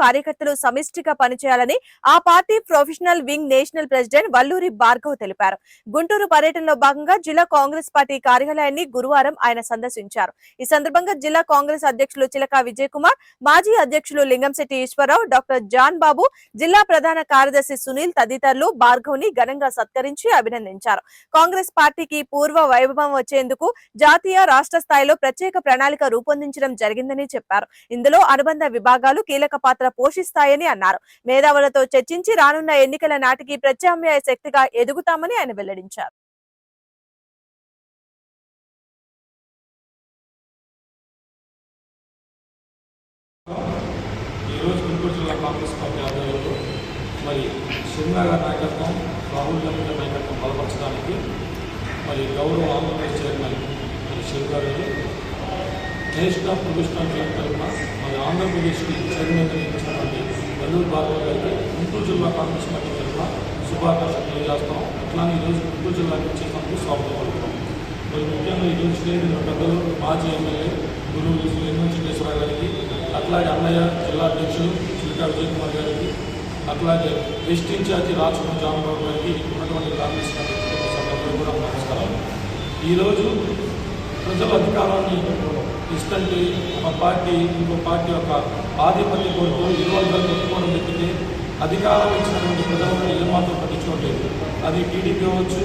కార్యకర్తలు సమిష్టిగా పనిచేయాలని ఆ party professional wing national president Valluri Bhargav తెలిపారు. గుంటూరు పర్యటనలో భాగంగా జిల్లా కాంగ్రెస్ పార్టీ కార్యాలయాన్ని గురువారం ఆయన సందర్శించారు. ఈ సందర్భంగా జిల్లా కాంగ్రెస్ అధ్యక్షులు చిలక విజయ్ కుమార్ మాజీ అధ్యక్షులు లింగంశెట్టి ఈశ్వరరావు డాక్టర్ జాన్ బాబు జిల్లా ప్రధాన కార్యదర్శి సునీల్ తదితరులు భార్గవ్ని ఘనంగా సత్కరించి అభినందించారు. కాంగ్రెస్ పార్టీకి పూర్వ వైభవం వచ్చేందుకు జాతీయ రాష్ట్ర స్థాయిలో ప్రత్యేక ప్రణాళిక రూపొందించడం జరిగిందని చెప్పారు. ఇందులో అనుబంధ విభాగాలు కీలక పాత్ర పోషిస్తాయని అన్నారు. మేధావులతో చర్చించి రానున్న ఎన్నికల నాటికి ప్రత్యామ్నాయ శక్తిగా ఎదుగుతామని ఆయన వెల్లడించారు. ఈరోజు గుంటూరు జిల్లా కాంగ్రెస్ పార్టీ ఆధ్వర్యంలో మరి నాయకత్వం రాహుల్ గాంధీ నాయకత్వం బలపరచడానికి మరి గౌరవ ఆంధ్రప్రదేశ్ చైర్మన్ మరి శివగారు గారు నేషనల్ ప్రొఫెషనల్ క్లబ్ తరఫున మన ఆంధ్రప్రదేశ్కి చైర్మన్గా ఇచ్చినటువంటి వల్లూరు భార్గవ్ గారికి గుంటూరు జిల్లా కాంగ్రెస్ పార్టీ తరఫున శుభాకాంక్షలు తెలియజేస్తాం. అట్లానే ఈరోజు గుంటూరు జిల్లాకి వచ్చేసినందుకు స్వాగతం పలుకుతాం. మరి ముఖ్యంగా ఈరోజు స్నేహితుల పెద్దలు మాజీ ఎమ్మెల్యే గురువు లింగం చిన్నేశ్వర గారికి అట్లాగే అన్నయ్య జిల్లా అధ్యక్షులు చిల్కా విజయ్ కుమార్ గారికి అట్లాగే వెస్ట్ ఇన్ఛార్జి రాజ్కుమార్ జామరావు గారికి ఉన్నటువంటి కాంగ్రెస్ పార్టీ కుటుంబ కూడా నమస్కారం ఈరోజు ప్రజల అధికారాన్ని ఇస్తుంటే ఒక పార్టీ ఇంకో పార్టీ యొక్క ఆధిపత్య కోరుతూ ఇరువర్గాలు కొట్టుకోవడం జరిగితే అధికారం ఇచ్చినటువంటి ప్రజలను ఏమాత్రం పట్టించుకోలేదు అది టీడీపీ కావచ్చు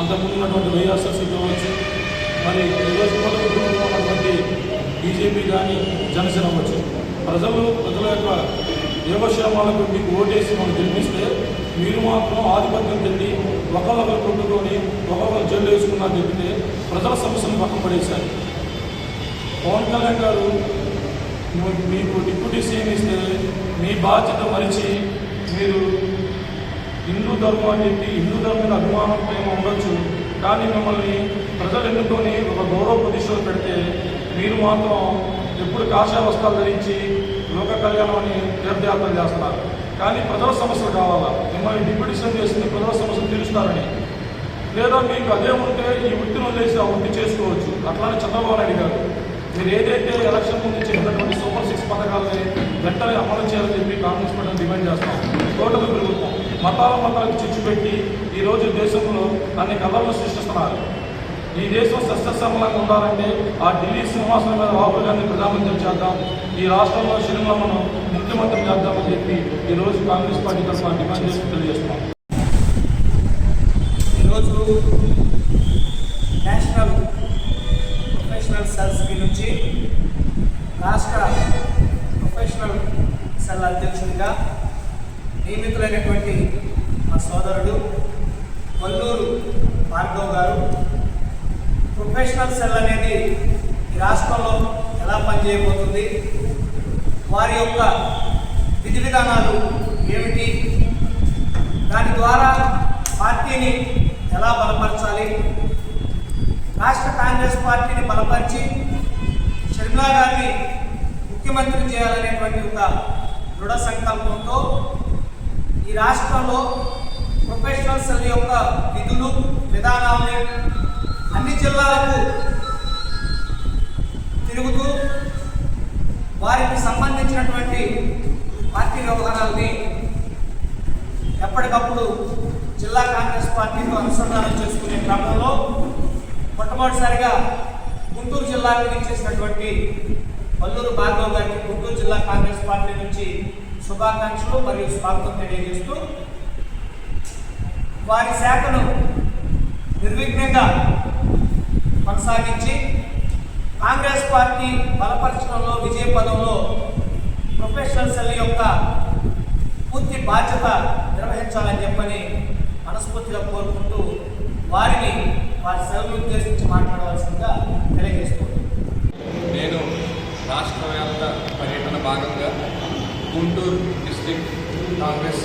అంతకుముందు ఉన్నటువంటి వైఎస్ఆర్సీ కావచ్చు మరి ఈరోజు ఉన్నటువంటి బీజేపీ కానీ జనసేన అవ్వచ్చు. ప్రజలు ప్రజల యొక్క యోగక్షేమాలకు మీకు ఓటేసి మనం గెలిపిస్తే మీరు మాత్రం ఆధిపత్యం పెట్టి ఒకళ్ళొకరు కొట్టుకొని ఒకళ్ళొకరు జల్లు వేసుకున్నారు చెప్తే ప్రజల సమస్యను పక్కన పడేశారు. పవన్ కళ్యాణ్ గారు మీ- మీకు డిప్యూటీ సీఎం ఇస్తే మీ బాధ్యత మరిచి మీరు హిందూ ధర్మం అని చెప్పి హిందూ ధర్మం అభిమానం ప్రేమ ఉండొచ్చు. కానీ మిమ్మల్ని ప్రజలు ఎన్నుకొని ఒక గౌరవ ప్రతిష్టలు పెడితే మీరు మాత్రం ఎప్పుడు కాషాయ వస్త్రాలు ధరించి లోక కళ్యాణం అని తీర్థయాత్ర చేస్తారు. కానీ ప్రజల సమస్యలు కావాలా? మిమ్మల్ని డిప్యూటీ చేసింది ప్రజల సమస్యలు తీరుస్తారని. లేదా మీకు అదే ఉంటే ఈ వృత్తిని వదిలేసి ఆ వృత్తి చేసుకోవచ్చు. అట్లానే చంద్రబాబు నాయుడు గారు. మీరు ఏదైతే ఎలక్షన్ ముందు చెప్పినటువంటి సూపర్ సిక్స్ పథకాలని వెంటనే అమలు చేయాలని చెప్పి కాంగ్రెస్ పార్టీ డిమాండ్ చేస్తాం. టోటల్ ప్రభుత్వం మతాల మతాలకు చిచ్చు పెట్టి ఈరోజు దేశంలో దాన్ని కలర్లు సృష్టిస్తున్నారు. ఈ దేశం సస్యశ్యామలంగా ఉండాలంటే ఆ ఢిల్లీ సింహాసనం మీద రాహుల్ గాంధీ ప్రధానమంత్రి చేద్దాం. ఈ రాష్ట్రంలో షర్మిలమ్మను ముఖ్యమంత్రి చేద్దామని చెప్పి ఈరోజు కాంగ్రెస్ పార్టీ తరఫున డిమాండ్ చేసి తెలియజేస్తున్నాం. ఈరోజు నేషనల్ ప్రొఫెషనల్ సెల్స్ నుంచి రాష్ట్ర ప్రొఫెషనల్ సెల్ అధ్యక్షుడిగా నియమితులైనటువంటి మా సోదరుడు కొల్లూరు భార్గవ్ గారు. ప్రొఫెషనల్ సెల్ అనేది ఈ రాష్ట్రంలో ఎలా పనిచేయబోతుంది? వారి యొక్క విధి విధానాలు ఏమిటి? దాని ద్వారా పార్టీని ఎలా బలపరచాలి? రాష్ట్ర కాంగ్రెస్ పార్టీని బలపరిచి షర్మిలా గారిని ముఖ్యమంత్రి చేయాలనేటువంటి ఒక దృఢ సంకల్పంతో ఈ రాష్ట్రంలో ప్రొఫెషనల్ యొక్క విధులు విధానాలని అన్ని జిల్లాలకు తిరుగుతూ వారికి సంబంధించినటువంటి పార్టీ వ్యవహారాలని ఎప్పటికప్పుడు జిల్లా కాంగ్రెస్ పార్టీతో అనుసంధానం చేసుకునే క్రమంలో మొట్టమొదటిసారిగా గుంటూరు జిల్లాకు ఇచ్చేసినటువంటి పల్లూరు భార్గవ్ గారికి గుంటూరు జిల్లా కాంగ్రెస్ పార్టీ నుంచి శుభాకాంక్షలు మరియు స్వాగతం తెలియజేస్తూ వారి శాఖను నిర్విఘ్నంగా కొనసాగించి కాంగ్రెస్ పార్టీ బలపరచడంలో విజయ పదంలో ప్రొఫెషనల్ సెల్ యొక్క పూర్తి బాధ్యత నిర్వహించాలని చెప్పని మనస్ఫూర్తిగా కోరుకుంటూ వారిని వారి సెలవులు ఉద్దేశించి మాట్లాడవలసిందిగా తెలియజేస్తున్నాను నేను రాష్ట్ర వ్యాప్త పర్యటన భాగంగా గుంటూరు డిస్ట్రిక్ట్ కాంగ్రెస్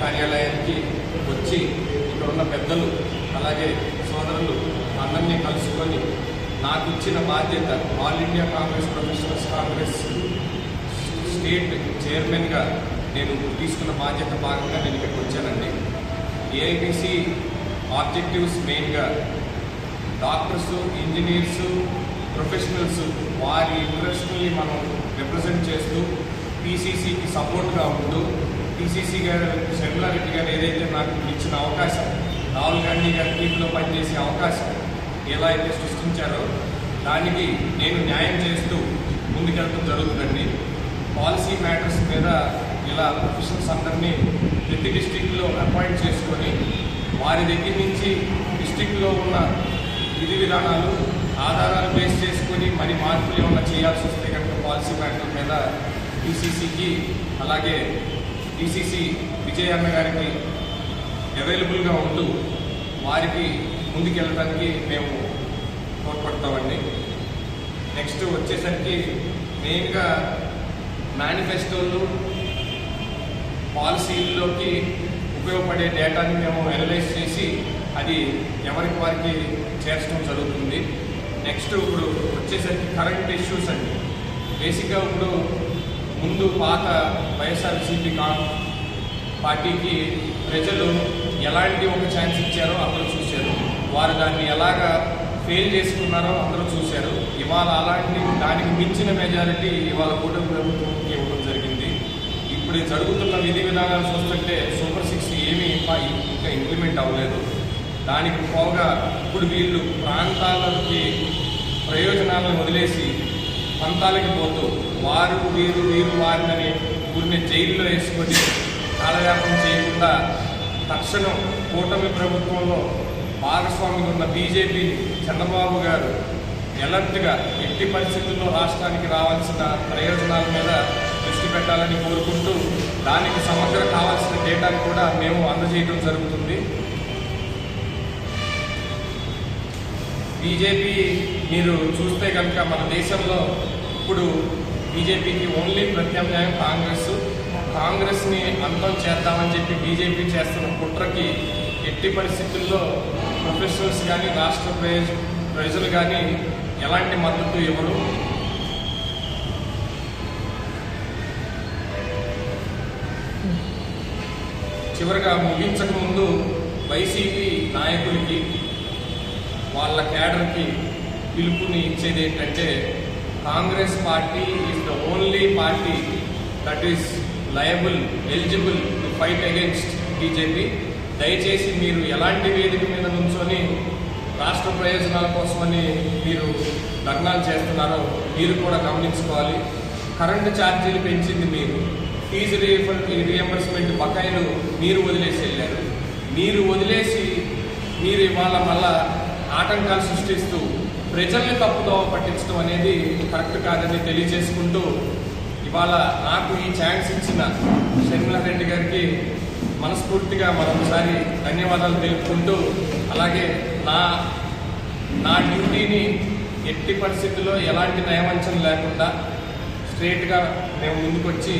కార్యాలయానికి వచ్చి ఇక్కడ ఉన్న పెద్దలు అలాగే సోదరులు అందరినీ కలుసుకొని నాకు ఇచ్చిన బాధ్యత all India Congress professionals Congress state చైర్మన్గా నేను తీసుకున్న బాధ్యత భాగంగా నేను ఇక్కడికి వచ్చానండి. ఏఐబిసి ఆబ్జెక్టివ్స్ మెయిన్గా డాక్టర్స్ ఇంజనీర్స్ ప్రొఫెషనల్స్ వారి ఇంట్రెస్ట్ని మనం రిప్రజెంట్ చేస్తూ పీసీసీకి సపోర్ట్గా ఉంటూ పీసీసీ గారు రెడ్డి గారు ఏదైతే నాకు ఇచ్చిన అవకాశం రాహుల్ గాంధీ గారి టీంలో పనిచేసే అవకాశం ఎలా అయితే సృష్టించారో దానికి నేను న్యాయం చేస్తూ ముందుకెళ్ళడం జరుగుతుందండి. పాలసీ మ్యాటర్స్ మీద ఇలా ప్రొఫెషనల్స్ అందరినీ ప్రతి డిస్టిక్లో అపాయింట్ చేసుకొని వారి దగ్గర నుంచి డిస్టిక్లో ఉన్న విధి విధానాలు ఆధారాలు బేస్ చేసుకొని మరి మార్పులు ఏమైనా చేయాల్సి వస్తే కనుక పాలసీ మ్యాటర్ మీద డిసిసికి అలాగే డిసిసి విజయ్ అన్న గారికి అవైలబుల్గా ఉంటూ వారికి ముందుకెళ్ళడానికి మేము తోడ్పడతామండి. నెక్స్ట్ వచ్చేసరికి మెయిన్గా మేనిఫెస్టోలు పాలసీల్లోకి ఉపయోగపడే డేటాని మేము అనలైజ్ చేసి అది ఎవరికి వారికి చేర్చడం జరుగుతుంది. నెక్స్ట్ ఇప్పుడు వచ్చేసరికి కరెంట్ ఇష్యూస్ అండి. బేసిక్గా ఇప్పుడు ముందు పాత వైఎస్ఆర్సీపీ కా పార్టీకి ప్రజలు ఎలాంటి ఒక ఛాన్స్ ఇచ్చారో అందరూ చూశారు. వారు దాన్ని ఎలాగా ఫెయిల్ చేసుకున్నారో అందరూ చూశారు. ఇవాళ అలాంటి దానికి మించిన మెజారిటీ ఇవాళ కూటమి ప్రభుత్వంకి ఇవ్వడం జరిగింది. ఇప్పుడు జరుగుతున్న విధి విధానాలు చూస్తుంటే సూపర్ సిక్స్ ఏమీ ఇంకా ఇంకా ఇంప్లిమెంట్ అవ్వలేదు. దానికి పోగా ఇప్పుడు వీళ్ళు ప్రాంతాలకి ప్రయోజనాలను వదిలేసి పంతాలకి పోతూ వారు వీరు వీరు వారిని గురిని జైల్లో వేసుకొని కాలయాపం చేయకుండా తక్షణం కూటమి ప్రభుత్వంలో భాగస్వామిగా ఉన్న బీజేపీ చంద్రబాబు గారు ఎలర్ట్గా ఎట్టి పరిస్థితుల్లో రాష్ట్రానికి రావాల్సిన ప్రయోజనాల మీద దృష్టి పెట్టాలని కోరుకుంటూ దానికి సమగ్ర కావాల్సిన డేటాను కూడా మేము అందజేయడం జరుగుతుంది. బీజేపీ మీరు చూస్తే కనుక మన దేశంలో ఇప్పుడు బీజేపీకి ఓన్లీ ప్రత్యామ్నాయం కాంగ్రెస్. కాంగ్రెస్ని అంతం చేద్దామని చెప్పి బీజేపీ చేస్తున్న కుట్రకి ఎట్టి పరిస్థితుల్లో ప్రొఫెషనల్స్ కానీ రాష్ట్ర ప్రజ ప్రజలు కానీ ఎలాంటి మద్దతు ఇవ్వరు. చివరిగా ముగించక ముందు వైసీపీ నాయకులకి వాళ్ళ క్యాడర్కి పిలుపుని ఇచ్చేది ఏంటంటే Congress party is the only party that is liable eligible to fight against BJP దయచేసి మీరు ఎలాంటి వేదిక మీద నుంచొని రాష్ట్ర ప్రయోజనాల కోసమని మీరు ధర్నాలు చేస్తున్నారో మీరు కూడా గమనించుకోవాలి. కరెంటు ఛార్జీలు పెంచింది మీరు. ఫీజు రీఎంబర్స్మెంట్ బకాయిలు మీరు వదిలేసి వెళ్ళారు. మీరు వదిలేసి మీరు ఇవాళ మళ్ళా ఆటంకాలు సృష్టిస్తూ ప్రజల్ని తప్పుదోవ పట్టించడం అనేది కరెక్ట్ కాదని తెలియజేసుకుంటూ ఇవాళ నాకు ఈ ఛాన్స్ ఇచ్చిన షర్మిలా రెడ్డి గారికి మనస్ఫూర్తిగా మరొకసారి ధన్యవాదాలు తెలుపుకుంటూ అలాగే నా నా డ్యూటీని ఎట్టి పరిస్థితుల్లో ఎలాంటి నయవంచన లేకుండా స్ట్రేట్గా మేము ముందుకొచ్చి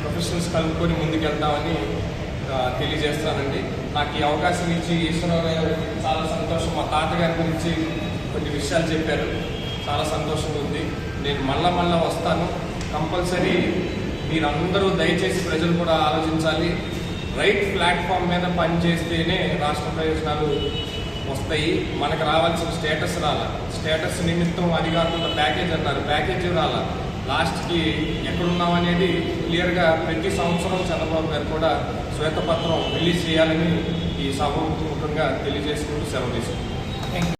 ప్రొఫెషనల్స్ కలుపుకొని ముందుకెళ్తామని తెలియజేస్తానండి. నాకు ఈ అవకాశం ఇచ్చి ఈశ్వరరావు గారు చాలా సంతోషం. మా తాతగారి గురించి కొన్ని విషయాలు చెప్పారు. చాలా సంతోషంగా ఉంది. నేను మళ్ళా మళ్ళా వస్తాను. కంపల్సరీ మీరందరూ దయచేసి ప్రజలు కూడా ఆలోచించాలి. రైట్ ప్లాట్ఫామ్ మీద పనిచేస్తేనే రాష్ట్ర ప్రయోజనాలు వస్తాయి. మనకు రావాల్సిన స్టేటస్ రాల. స్టేటస్ నిమిత్తం అది కాకుండా ప్యాకేజ్ అన్నారు. ప్యాకేజ్ రాలా. లాస్ట్కి ఎక్కడున్నాం అనేది క్లియర్గా ప్రతి సంవత్సరం చంద్రబాబు గారు కూడా శ్వేతపత్రం రిలీజ్ చేయాలని ఈ సభ ముఖంగా తెలియజేసుకుంటూ సెలవు తీసుకుంటాం